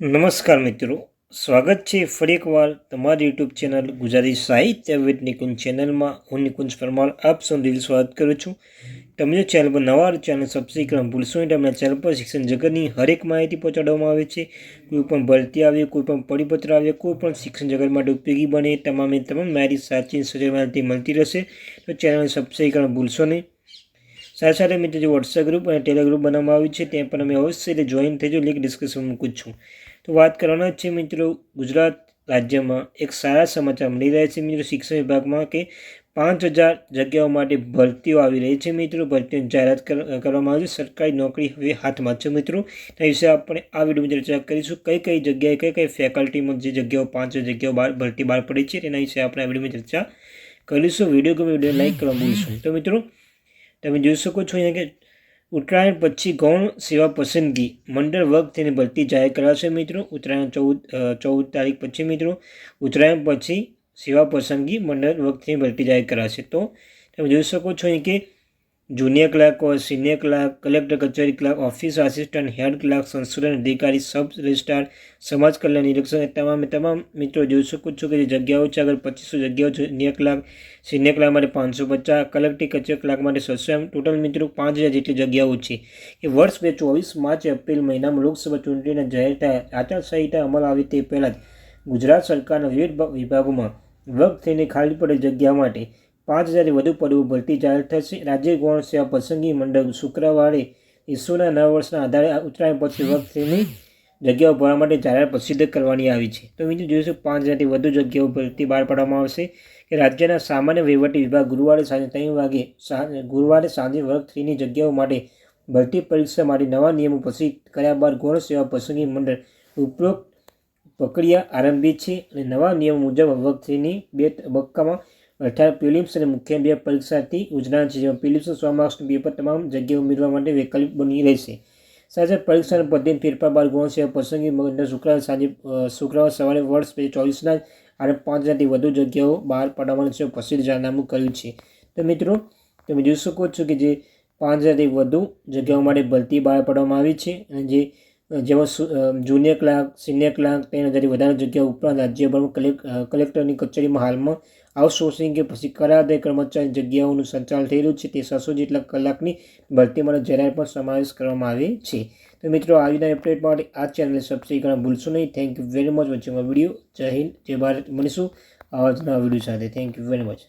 નમસ્કાર મિત્રો. સ્વાગત છે ફરી એકવાર તમારી યુટ્યુબ ચેનલ ગુજરાતી સાહિત્ય વિદ નિકુંજ ચેનલમાં. હું નિકુંજ પરમાર, આપ સૌ દિલ સ્વાગત કરું છું. તમે જો ચેનલ પર નવા ચેનલ સબસ્ક્રાઈબ ભૂલશો નહીં. તમને ચેનલ પર શિક્ષણ જગતની હરેક માહિતી પહોંચાડવામાં આવે છે. કોઈ પણ ભરતી આવે, કોઈ પણ પરિપત્ર આવે, કોઈ પણ શિક્ષણ જગત માટે ઉપયોગી બને, તમામે તમામ માહિતી સાચી અને માહિતી મળતી રહેશે. તો ચેનલ સબસ્ક્રાઈબ ભૂલશો નહીં. સાથે સાથે મિત્રો જે વોટ્સએપ ગ્રુપ અને ટેલિગ્રુપ બનાવવામાં આવ્યું છે ત્યાં પણ અમે અવશ્ય જોઈન થઈજો લિંક ડિસ્કશન મૂકું છું. તો વાત કરવાના છે મિત્રો, ગુજરાત રાજ્યમાં એક સારા સમાચાર મળી રહ્યા છે મિત્રો, શિક્ષણ વિભાગમાં કે પાંચ હજાર જગ્યાઓ માટે ભરતીઓ આવી રહી છે મિત્રો, ભરતીઓની જાહેરાત કરવામાં આવી છે, સરકારી નોકરી હવે હાથમાં છે મિત્રો. તે વિશે આપણે આ વિડીયોમાં ચર્ચા કરીશું, કઈ કઈ જગ્યાએ, કઈ કઈ ફેકલ્ટીમાં જે જગ્યાઓ, પાંચ જગ્યાઓ બહાર ભરતી બહાર પડી છે, તેના વિશે આપણે આ વિડીયોમાં ચર્ચા કરીશું. વીડિયો ગમે વીડિયો લાઇક કરવા ભૂલશું તો મિત્રો તમે જોઈ શકો છો અહીંયા કે ઉત્તરાયણ પછી ગૌણ સેવા પસંદગી, મંડળ વર્ગ તેની ભરતી જાહેર કરાશે મિત્રો. ઉત્તરાયણ ચૌદ ચૌદ તારીખ પછી મિત્રો. ઉત્તરાયણ પછી સેવા પસંદગી, મંડળ વર્ગ તેની ભરતી જાહેર કરાશે. તો તમે જોઈ શકો છો અહીં કે junior clerk senior clerk, collector કચેરી clerk, office assistant, head clerk, સંશોધન અધિકારી, સબ રજિસ્ટ્રાર, સમાજ કલ્યાણ નિરીક્ષક તમામે તમામ મિત્રો જોઈ શકો છો કે જે જગ્યાઓ છે આગળ પચીસો જગ્યાઓ છે જુનિયર ક્લાર્ક, સિનિયર ક્લાર્ક માટે પાંચસો પચાસ, કલેક્ટર કચેરી ક્લાર્ક માટે છસો એમ, ટોટલ મિત્રો પાંચ હજાર જેટલી જગ્યાઓ છે. એ વર્ષ બે ચોવીસ માર્ચ એપ્રિલ મહિનામાં લોકસભા ચૂંટણીના જાહેર થયા. આચારસંહિતા અમલ આવી તે પહેલાં જ ગુજરાત સરકારના વિવિધ વિભાગોમાં વર્ગ થઈને ખાલી પડે જગ્યા માટે પાંચ હજારથી વધુ પડવું ભરતી જાહેર થશે. રાજ્ય ગૌણ સેવા પસંદગી મંડળ શુક્રવારે ઈસુના નવ વર્ષના આધારે ઉત્તરાયણ પછી થઈને જગ્યાઓ ભરવા માટે જાહેરાત પ્રસિદ્ધ કરવાની આવી છે. તો બીજું જોઈશું પાંચ હજારથી વધુ જગ્યાઓ ભરતી બહાર પાડવામાં આવશે કે રાજ્યના સામાન્ય વહીવટી વિભાગ ગુરુવારે સાંજે ત્રણ વાગે ગુરુવારે સાંજે વર્ગ થ્રીની જગ્યાઓ માટે ભરતી પરીક્ષા માટે નવા નિયમો પસંદ કર્યા બાદ ગૌણ સેવા પસંદગી મંડળ ઉપરોક્ત પ્રક્રિયા આરંભી છે અને નવા નિયમો મુજબ વર્ગ થ્રીની બે તબક્કામાં અર્થાત પ્રિલિમ્સ અને મુખ્ય બે પરીક્ષાથી યોજના છે. જેમાં પ્રિલિમ્સ સો માર્ક્સનું પેપર તમામ જગ્યાએ ઉમેરવા માટે વૈકલ્પિક બની રહેશે. સાથે પરીક્ષાના પદ્ધતિ ફેરફાર બાદ ગુણ સેવા પસંદગી મંડળ શુક્રવાર સાંજે શુક્રવાર સવારે વર્ષ બે ચોવીસના અને પાંચ હજારથી વધુ જગ્યાઓ બહાર પાડવાનું છે. પ્રસિદ્ધ જાહેરનામું કર્યું છે. તો મિત્રો, તમે જોઈ શકો છો કે જે પાંચ હજારથી વધુ જગ્યાઓ માટે ભરતી બહાર પાડવામાં આવી છે અને જે જેમાં જુનિયર ક્લાર્ક સિનિયર ક્લાર્ક ત્રણ હજારથી વધારે જગ્યાઓ ઉપરાંત રાજ્યભરમાં કલેક્ટરની કચેરીમાં હાલમાં આઉટસોર્સિંગ કે પછી કરારદાય કર્મચારી જગ્યાઓનું સંચાલન થઈ રહ્યું છે. તે છસો જેટલા કલાકની ભરતી માટે જરાય પણ સમાવેશ કરવામાં આવે છે. તો મિત્રો આજના અપડેટ માટે આ ચેનલને સબસ્ક્રાઈબ કરવા ભૂલશો નહીં. થેન્ક યુ વેરી મચ વચ્ચેમાં વીડિયો જય હિન્દ, જય ભારત. મળીશું આવા જ નવા વીડિયો સાથે. Thank you very much